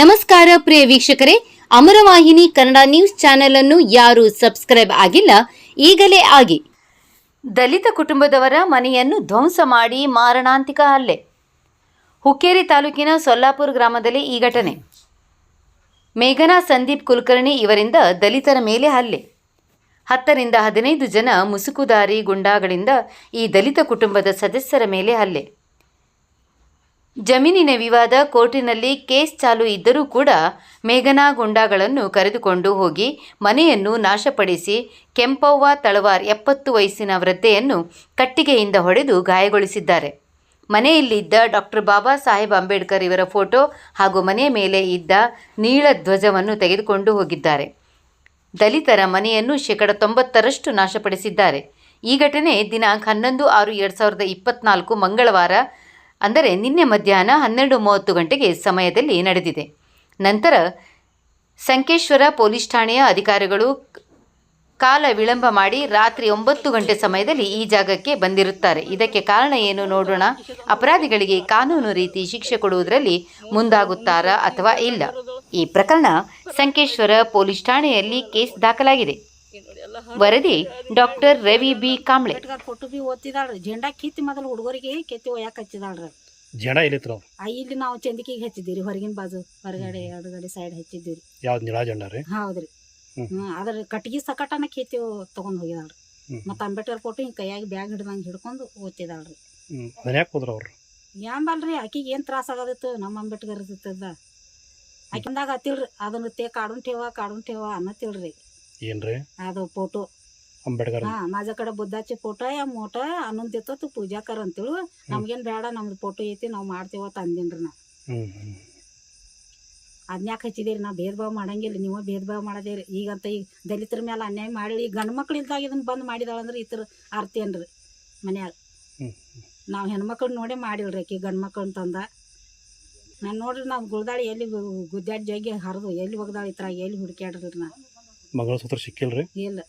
ನಮಸ್ಕಾರ ಪ್ರಿಯ ವೀಕ್ಷಕರೇ, ಅಮರವಾಹಿನಿ Kannada news channel ಅನ್ನು ಯಾರು ಸಬ್ಸ್ಕ್ರೈಬ್ ಆಗಿಲ್ಲ, ಈಗಲೇ ಆಗಿ. ದಲಿತ ಕುಟುಂಬದವರ ಮನೆಯನ್ನು ಧ್ವಂಸ ಮಾಡಿ ಮಾರಣಾಂತಿಕ ಹಲ್ಲೆ. ಹುಕ್ಕೇರಿ ತಾಲೂಕಿನ ಸೊಲ್ಲಾಪುರ ಗ್ರಾಮದಲ್ಲಿ ಈ ಘಟನೆ. ಮೇಘನಾ ಸಂದೀಪ್ ಕುಲಕರ್ಣಿ ಇವರಿಂದ ದಲಿತರ ಮೇಲೆ ಹಲ್ಲೆ. ಹತ್ತರಿಂದ ಹದಿನೈದು ಜನ ಮುಸುಕುದಾರಿ ಗುಂಡಾಗಳಿಂದ ಈ ದಲಿತ ಕುಟುಂಬದ ಸದಸ್ಯರ ಮೇಲೆ ಹಲ್ಲೆ. ಜಮೀನಿನ ವಿವಾದ ಕೋರ್ಟಿನಲ್ಲಿ ಕೇಸ್ ಚಾಲು ಇದ್ದರೂ ಕೂಡ ಮೇಘನಾ ಗುಂಡಾಗಳನ್ನು ಕರೆದುಕೊಂಡು ಹೋಗಿ ಮನೆಯನ್ನು ನಾಶಪಡಿಸಿ ಕೆಂಪವ್ವ ತಳವಾರ್ ಎಪ್ಪತ್ತು ವಯಸ್ಸಿನ ವೃದ್ಧೆಯನ್ನು ಕಟ್ಟಿಗೆಯಿಂದ ಹೊಡೆದು ಗಾಯಗೊಳಿಸಿದ್ದಾರೆ. ಮನೆಯಲ್ಲಿದ್ದ ಡಾಕ್ಟರ್ ಬಾಬಾ ಸಾಹೇಬ್ ಅಂಬೇಡ್ಕರ್ ಇವರ ಫೋಟೋ ಹಾಗೂ ಮನೆಯ ಮೇಲೆ ಇದ್ದ ನೀಳ ಧ್ವಜವನ್ನು ತೆಗೆದುಕೊಂಡು ಹೋಗಿದ್ದಾರೆ. ದಲಿತರ ಮನೆಯನ್ನು ಶೇಕಡ ತೊಂಬತ್ತರಷ್ಟು ನಾಶಪಡಿಸಿದ್ದಾರೆ. ಈ ಘಟನೆ ದಿನಾಂಕ ಹನ್ನೊಂದು ಆರು ಎರಡು ಸಾವಿರದ ಇಪ್ಪತ್ನಾಲ್ಕು ಮಂಗಳವಾರ ಅಂದರೆ ನಿನ್ನೆ ಮಧ್ಯಾಹ್ನ ಹನ್ನೆರಡು ಮೂವತ್ತು ಗಂಟೆಗೆ ಸಮಯದಲ್ಲಿ ನಡೆದಿದೆ. ನಂತರ ಸಂಕೇಶ್ವರ ಪೊಲೀಸ್ ಠಾಣೆಯ ಅಧಿಕಾರಿಗಳು ಕಾಲ ವಿಳಂಬ ಮಾಡಿ ರಾತ್ರಿ ಒಂಬತ್ತು ಗಂಟೆ ಸಮಯದಲ್ಲಿ ಈ ಜಾಗಕ್ಕೆ ಬಂದಿರುತ್ತಾರೆ. ಇದಕ್ಕೆ ಕಾರಣ ಏನು ನೋಡೋಣ. ಅಪರಾಧಿಗಳಿಗೆ ಕಾನೂನು ರೀತಿ ಶಿಕ್ಷೆ ಕೊಡುವುದರಲ್ಲಿ ಮುಂದಾಗುತ್ತಾರಾ ಅಥವಾ ಇಲ್ಲ? ಈ ಪ್ರಕರಣ ಸಂಕೇಶ್ವರ ಪೊಲೀಸ್ ಠಾಣೆಯಲ್ಲಿ ಕೇಸ್ ದಾಖಲಾಗಿದೆ. ವರದಿ doctor Ravi B Kamble Ambedkar photo B ಓದ್ತಿದಾಳ್ರಿ ಜೆಂಡಾ ಕಿತ್ತಿ ಮೊದಲು ಹುಡುಗರಿಗೆ ಕೆತ್ತಿ ಒಯ್ಯಾಕ ಹಚ್ಚಿದಾಳ್ರಿ ಜಡ ಎಲ್ಲಿತ್ರ ಆ ಇಲ್ಲಿ ನಾವು ಚಂದಿಕಿಗೆ ಹಚ್ಚಿದ್ದೀವಿ ಹೊರಗಿನ ಬಾಜು ಹೊರಗಡೆ ಎಡಗಡೆ ಸೈಡ್ ಹಚ್ಚಿದ್ದೀವಿ ಯಾವ್ದು ನಿಳಾ ಜೆಂಡಾ ರೀ? ಹೌದ್ರಿ. ಆದ್ರೆ ಹ್ಮ್ ಅದ್ರ ಕಟ್ಟಿಗೆ ಸಕಟನ ಕೆತ್ತಿ ತಗೊಂಡ್ ಹೋಗಿದಾಳ್ರಿ ಮತ್ತೆ ಅಂಬೇಡ್ಕರ್ ಫೋಟೋ ಹಿಂಗೆ ಕೈಯಾಗಿ ಬ್ಯಾಗ್ ಹಿಡ್ದಂಗೆ ಹಿಡ್ಕೊಂಡು ಓದ್ತಿದಾಳ್ರಿ ಮನ್ಯಾಗ ಹೋದ್ರ ಅವ್ರು? ಯಾಂಬಲ್ರಿ ಆಕಿಗೆ ಏನ್ ತ್ರಾಸ ಆಗೋದಿತ್ತು? ನಮ್ಮ ಅಂಬೇಡ್ಕರ್ ಇರ್ತದ ಆಕಿಂದಾಗ ಹತ್ತಿಲ್ರಿ ಅದನ್ನ ತೇ ಕಾಡುನ್ ಠೇವ ಕಾಡುನ್ ಠೇವ ಅನ್ನತ್ತಿಲ್ರಿ ಏನ್ರಿ ಅದು ಫೋಟೋ ಅಂಬೇಡ್ಕರ್ हा माझ्याकडे बुद्धाचे फोटो आहे मोठं आणून देतो तू पूजा कर ಅಂತೇಳು ನಮ್ಗೇನ್ ಬೇಡ ನಮ್ದು ಫೋಟೋ ಐತಿ ನಾವು ಮಾಡ್ತೇವ ಅಂತ ಅಂದಿನ್ರಿ ನಾ ಹ್ಮ್ ಹ್ಮ್ ಅದ್ನ್ಯಾಕ ಹಚ್ಚಿದಿರಿ ನಾ ಭೇದ ಭಾವ ಮಾಡಂಗಿಲ್ಲ ನೀವು ಭೇದ ಭಾವ ಮಾಡದೇರಿ ಈಗಂತ ಈಗ ದಲಿತರ ಮೇಲೆ ಅನ್ಯಾಯ ಮಾಡಿ ಈಗ ಗಂಡು ಮಕ್ಳು ಇದ್ದಾಗ ಇದನ್ನ ಬಂದ್ ಮಾಡಿದಾಳಂದ್ರೆ ಈ ಥರ ಆರ್ತಿ ಏನ್ರಿ ಮನ್ಯಾಗ ಹ್ಮ್ ನಾವು ಹೆಣ್ಮಕ್ಳು ನೋಡೇ ಮಾಡಿಲ್ರಿ ಆಕಿ ಗಂಡು ಮಕ್ಳು ಅಂತಂದ ನಾನು ನೋಡ್ರಿ ನಾವು ಗುಳ್ದಾಳಿ ಎಲ್ಲಿ ಗುದ್ದಾಡಿ ಜಗ್ಗಿ ಹರಿದು ಎಲ್ಲಿ ಒಗ್ದಾಳಿ ಈ ಥರ ಎಲ್ಲಿ ಹುಡುಕ್ಯಾಡ್ರಿ ನಾ ಮಂಗಳಸೂತ್ರ ಸಿಕ್ಕಿಲ್ರಿ? ಇಲ್ಲ.